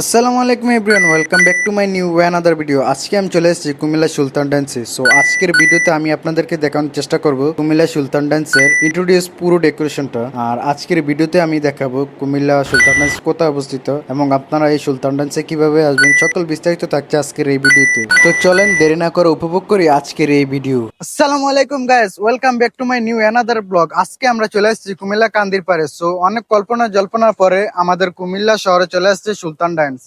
আসসালামু আলাইকুম everyone, welcome back to my new another video. আজকে আমি চলে এসেছি কুমিল্লা সুলতান ডান্সে সো আজকের ভিডিওতে আমি আপনাদেরকে দেখানোর চেষ্টা করব কুমিল্লা সুলতান ডান্সের ইন্ট্রোডিউস পুরো ডেকোরেশনটা আর আজকের ভিডিওতে আমি দেখাবো কুমিল্লা সুলতান ডান্স কোথায় অবস্থিত এবং আপনারা এই সুলতান ডান্সে কীভাবে আসবেন, সকল বিস্তারিত থাকছে আজকের এই ভিডিওতে। তো চলেন, দেরি না করে উপভোগ করি আজকের এই ভিডিও। আসসালামু আলাইকুম guys welcome back to my new another blog. আজকে আমরা চলে এসেছি কুমিল্লা কান্দির পারে সো অনেক কল্পনা জল্পনার পরে আমাদের কুমিল্লা শহরে চলে আসছে সুলতান ডান্স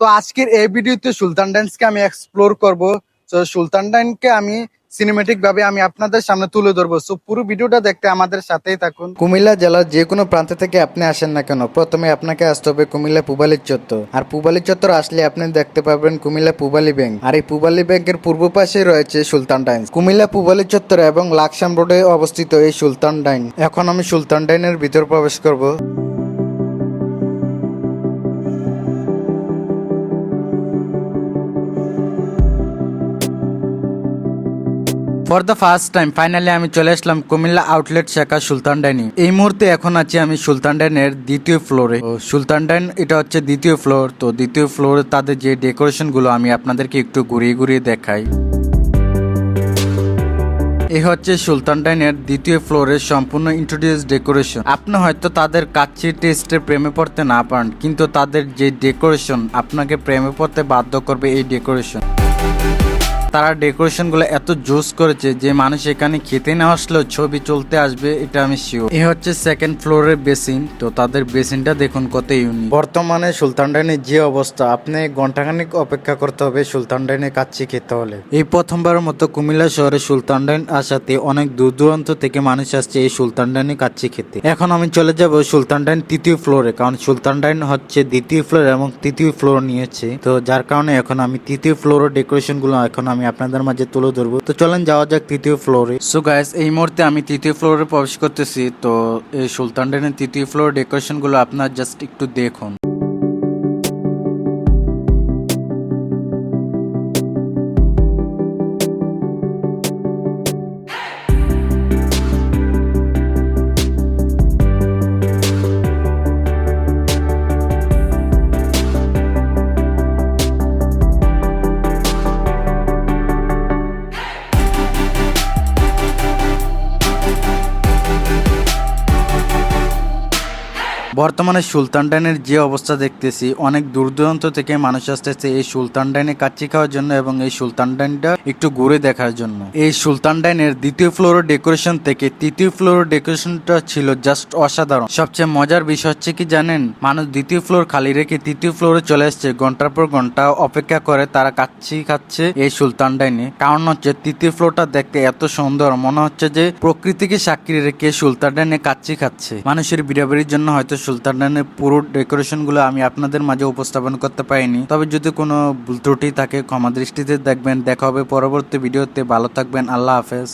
তো আজকের এই ভিডিওতে সুলতান ডান্সকে আমি এক্সপ্লোর করব। তো সুলতান ডান্সকে আমি সিনেমেটিক ভাবে আমি আপনাদের সামনে তুলে ধরবো। সো পুরো ভিডিওটা দেখতে আমাদের সাথেই থাকুন। কুমিল্লা জেলার যে কোনো প্রান্ত থেকে আপনি আসেন না কেন, প্রথমে আপনাকে আসতে হবে কুমিল্লা পুবালির চত্বর। আর পুবালির চত্বর আসলে আপনি দেখতে পাবেন কুমিল্লা পুবালি ব্যাংক। আর এই পুবালি ব্যাংকের পূর্ব পাশে রয়েছে সুলতান ডাইন কুমিল্লা পুবালি চত্বর এবং লাকসাম রোডে অবস্থিত এই সুলতান ডাইন এখন আমি সুলতান ডাইনের ভিতর প্রবেশ করব। For the first time finally আমি চলে আসলাম কুমিল্লা আউটলেট শাখা সুলতান ডাইনি এই মুহূর্তে এখন আছি আমি সুলতান ডাইনের দ্বিতীয় ফ্লোরে সুলতান ডাইন, এটা হচ্ছে দ্বিতীয় ফ্লোর তো দ্বিতীয় ফ্লোরে তাদের যে ডেকোরেশনগুলো আমি আপনাদেরকে একটু ঘুরিয়ে ঘুরিয়ে দেখাই। এই হচ্ছে সুলতান ডাইনের দ্বিতীয় ফ্লোরের সম্পূর্ণ ইন্ট্রোডিউস ডেকোরেশন আপনি হয়তো তাদের কাচ্চি টেস্টে প্রেমে পড়তে না পারেন, কিন্তু তাদের যে ডেকোরেশন আপনাকে প্রেমে পড়তে বাধ্য করবে এই ডেকোরেশন তারা ডেকোরেশনগুলো এত জোস করেছে যে মানুষ এখানে খেতে না আসলেও ছবি চলতে আসবে এটা আমি শিওর এই হচ্ছে সেকেন্ড ফ্লোরের বেসিন তো তাদের বেসিনটা দেখুন কত ইউনিক বর্তমানে সুলতান ডাইনের যে অবস্থা আপনি ঘন্টাখানিক অপেক্ষা করতে হবে সুলতান ডাইনে কাচ্চি খেতে হলে। এই প্রথমবারের মতো কুমিল্লা শহরে সুলতান ডাইন আসাতে অনেক দূর দূরান্ত থেকে মানুষ আসছে এই সুলতান ডাইনে কাচ্চি খেতে এখন আমি চলে যাব সুলতান ডাইন তৃতীয় ফ্লোরে কারণ সুলতান ডাইন হচ্ছে দ্বিতীয় ফ্লোর এবং তৃতীয় ফ্লোর নিয়েছে। তো যার কারণে এখন আমি তৃতীয় ফ্লোরের ডেকোরেশনগুলো এখন আমি আপনাদের মাঝে তুলে ধরবো। তো চলেন যাওয়া যাক তৃতীয় ফ্লোরে সো গাইস এই মুহূর্তে আমি তৃতীয় ফ্লোরে প্রবেশ করতেছি। তো এই সুলতান ডেনের তৃতীয় ফ্লোর ডেকোরেশনগুলো আপনার জাস্ট একটু দেখুন। বর্তমানে সুলতান ডাইনের যে অবস্থা দেখতেছি, অনেক দূর দূরান্ত থেকে মানুষ আসতেছে এই সুলতান ডাইনে কাচ্চি খাওয়ার জন্য এবং এই সুলতান ডাইনটা একটু ঘুরে দেখার জন্য। এই সুলতান ডাইনের দ্বিতীয় ফ্লোরের ডেকোরেশন থেকে তৃতীয় ফ্লোরের ডেকোরেশনটা ছিল জাস্ট অসাধারণ। সবচেয়ে মজার বিষয় হচ্ছে কি জানেন, মানুষ দ্বিতীয় ফ্লোর খালি রেখে তৃতীয় ফ্লোরে চলে আসছে, ঘণ্টার পর ঘণ্টা অপেক্ষা করে তারা কাচ্চি খাচ্ছে এই সুলতান ডাইনে। কারণ হচ্ছে তৃতীয় ফ্লোরটা দেখতে এত সুন্দর, মনে হচ্ছে যে প্রকৃতিকে সাক্ষী রেখে সুলতান ডাইনে কাচ্চি খাচ্ছে। মানুষের বিড়াবিড়ির জন্য হয়তো সুলতান ডাইনের পুরো ডেকোরেশনগুলো আমি আপনাদের মাঝে উপস্থাপন করতে পারিনি। তবে যদি কোনো ভুল ত্রুটি থাকে, ক্ষমা দৃষ্টিতে দেখবেন। দেখা হবে পরবর্তী ভিডিওতে। ভালো থাকবেন। আল্লাহ হাফেজ।